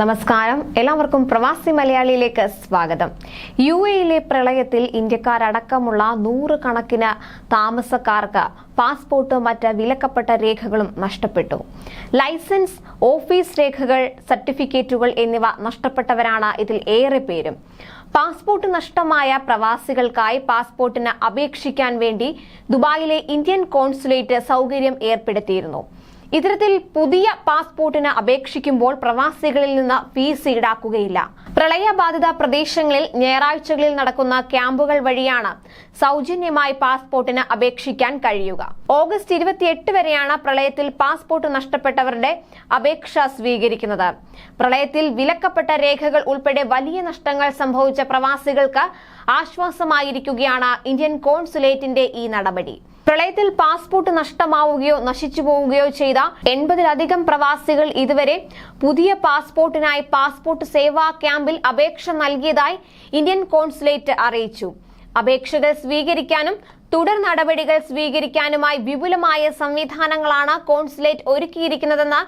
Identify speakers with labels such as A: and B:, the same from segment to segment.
A: നമസ്കാരം. എല്ലാവർക്കും പ്രവാസി മലയാളിയിലേക്ക് സ്വാഗതം. യു എയിലെ പ്രളയത്തിൽ ഇന്ത്യക്കാരടക്കമുള്ള നൂറുകണക്കിന് താമസക്കാർക്ക് പാസ്പോർട്ടും മറ്റ് വിലക്കപ്പെട്ട രേഖകളും നഷ്ടപ്പെട്ടു. ലൈസൻസ് ഓഫീസ് രേഖകൾ സർട്ടിഫിക്കറ്റുകൾ എന്നിവ നഷ്ടപ്പെട്ടവരാണ് ഇതിൽ ഏറെ പേരും. പാസ്പോർട്ട് നഷ്ടമായ പ്രവാസികൾക്കായി പാസ്പോർട്ടിന് അപേക്ഷിക്കാൻ വേണ്ടി ദുബായിലെ ഇന്ത്യൻ കോൺസുലേറ്റ് സൗകര്യം ഏർപ്പെടുത്തിയിരുന്നു. ഇത്തരത്തിൽ പുതിയ പാസ്പോർട്ടിന് അപേക്ഷിക്കുമ്പോൾ പ്രവാസികളിൽ നിന്ന് ഫീസ് ഈടാക്കുകയില്ല. പ്രളയബാധിത പ്രദേശങ്ങളിൽ ഞായറാഴ്ചകളിൽ നടക്കുന്ന ക്യാമ്പുകൾ വഴിയാണ് സൗജന്യമായി പാസ്പോർട്ടിന് അപേക്ഷിക്കാൻ കഴിയുക. ഓഗസ്റ്റ് ഇരുപത്തിയെട്ട് വരെയാണ് പ്രളയത്തിൽ പാസ്പോർട്ട് നഷ്ടപ്പെട്ടവരുടെ അപേക്ഷ സ്വീകരിക്കുന്നത്. പ്രളയത്തിൽ വിലക്കപ്പെട്ട രേഖകൾ ഉൾപ്പെടെ വലിയ നഷ്ടങ്ങൾ സംഭവിച്ച പ്രവാസികൾക്ക് ആശ്വാസമായിരിക്കുകയാണ് ഇന്ത്യൻ കോൺസുലേറ്റിന്റെ ഈ നടപടി. പ്രളയത്തിൽ പാസ്പോർട്ട് നഷ്ടമാവുകയോ നശിച്ചു പോവുകയോ ചെയ്ത എൺപതിലധികം പ്രവാസികൾ ഇതുവരെ പുതിയ പാസ്പോർട്ടിനായി പാസ്പോർട്ട് സേവാ ക്യാമ്പിൽ അപേക്ഷ നൽകിയതായി ഇന്ത്യൻ കോൺസുലേറ്റ് അറിയിച്ചു. അപേക്ഷകൾ സ്വീകരിക്കാനും തുടർ നടപടികൾ സ്വീകരിക്കാനുമായി വിപുലമായ സംവിധാനങ്ങളാണ് കോൺസുലേറ്റ് ഒരുക്കിയിരിക്കുന്നതെന്ന്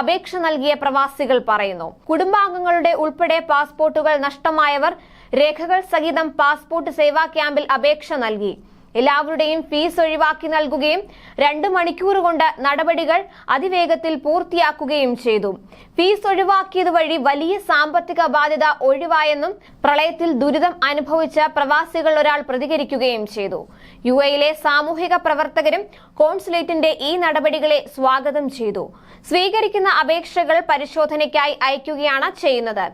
A: അപേക്ഷ നൽകിയ പ്രവാസികൾ പറയുന്നു. കുടുംബാംഗങ്ങളുടെ ഉൾപ്പെടെ പാസ്പോർട്ടുകൾ നഷ്ടമായവർ രേഖകൾ സഹിതം പാസ്പോർട്ട് സേവാ ക്യാമ്പിൽ അപേക്ഷ നൽകി. എല്ലാവരുടെയും ഫീസ് ഒഴിവാക്കി നൽകുകയും രണ്ട് മണിക്കൂർ കൊണ്ട് നടപടികൾ അതിവേഗത്തിൽ പൂർത്തിയാക്കുകയും ചെയ്തു. ഫീസ് ഒഴിവാക്കിയത് വഴി വലിയ സാമ്പത്തിക ബാധ്യത ഒഴിവായെന്നും പ്രളയത്തിൽ ദുരിതം അനുഭവിച്ച പ്രവാസികൾ ഒരാൾ പ്രതികരിക്കുകയും ചെയ്തു. യു എയിലെ സാമൂഹിക പ്രവർത്തകരും കോൺസുലേറ്റിന്റെ ഈ നടപടികളെ സ്വാഗതം ചെയ്തു. സ്വീകരിക്കുന്ന അപേക്ഷകൾ പരിശോധനയ്ക്കായി അയക്കുകയാണ് ചെയ്യുന്നത്.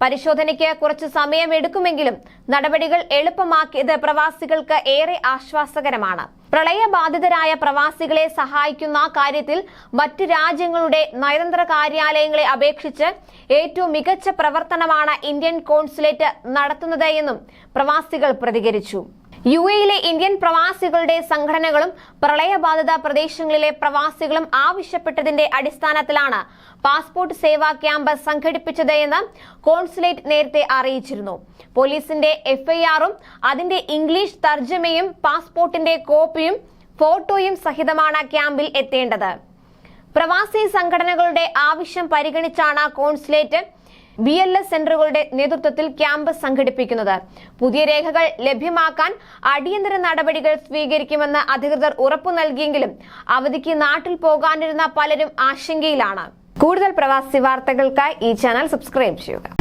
A: പരിശോധനയ്ക്ക് കുറച്ച് സമയമെടുക്കുമെങ്കിലും നടപടികൾ എളുപ്പമാക്കിയത് പ്രവാസികൾക്ക് ഏറെ ആശ്വാസകരമാണ്. പ്രളയബാധിതരായ പ്രവാസികളെ സഹായിക്കുന്ന കാര്യത്തിൽ മറ്റ് രാജ്യങ്ങളുടെ നയതന്ത്ര കാര്യാലയങ്ങളെ അപേക്ഷിച്ച് ഏറ്റവും മികച്ച പ്രവർത്തനമാണ് ഇന്ത്യൻ കോൺസുലേറ്റ് നടത്തുന്നത് എന്നും പ്രവാസികൾ പ്രതികരിച്ചു. യു എയിലെ ഇന്ത്യൻ പ്രവാസികളുടെ സംഘടനകളും പ്രളയബാധിത പ്രദേശങ്ങളിലെ പ്രവാസികളും ആവശ്യപ്പെട്ടതിന്റെ അടിസ്ഥാനത്തിലാണ് പാസ്പോർട്ട് സേവാ ക്യാമ്പ് സംഘടിപ്പിച്ചത് എന്ന് കോൺസുലേറ്റ് നേരത്തെ അറിയിച്ചിരുന്നു. പോലീസിന്റെ എഫ്ഐആറും അതിന്റെ ഇംഗ്ലീഷ് തർജമയും പാസ്പോർട്ടിന്റെ കോപ്പിയും ഫോട്ടോയും സഹിതമാണ് ക്യാമ്പിൽ എത്തേണ്ടത്. പ്രവാസി സംഘടനകളുടെ ആവശ്യം പരിഗണിച്ചാണ് കോൺസുലേറ്റ് ബി എൽ എസ് സെന്ററുകളുടെ നേതൃത്വത്തിൽ ക്യാമ്പ് സംഘടിപ്പിക്കുന്നത്. പുതിയ രേഖകൾ ലഭ്യമാക്കാൻ അടിയന്തര നടപടികൾ സ്വീകരിക്കുമെന്ന് അധികൃതർ ഉറപ്പു നൽകിയെങ്കിലും അവധിക്ക് നാട്ടിൽ പോകാനിരുന്ന പലരും ആശങ്കയിലാണ്. കൂടുതൽ പ്രവാസി വാർത്തകൾക്കായി ഈ ചാനൽ സബ്സ്ക്രൈബ് ചെയ്യുക.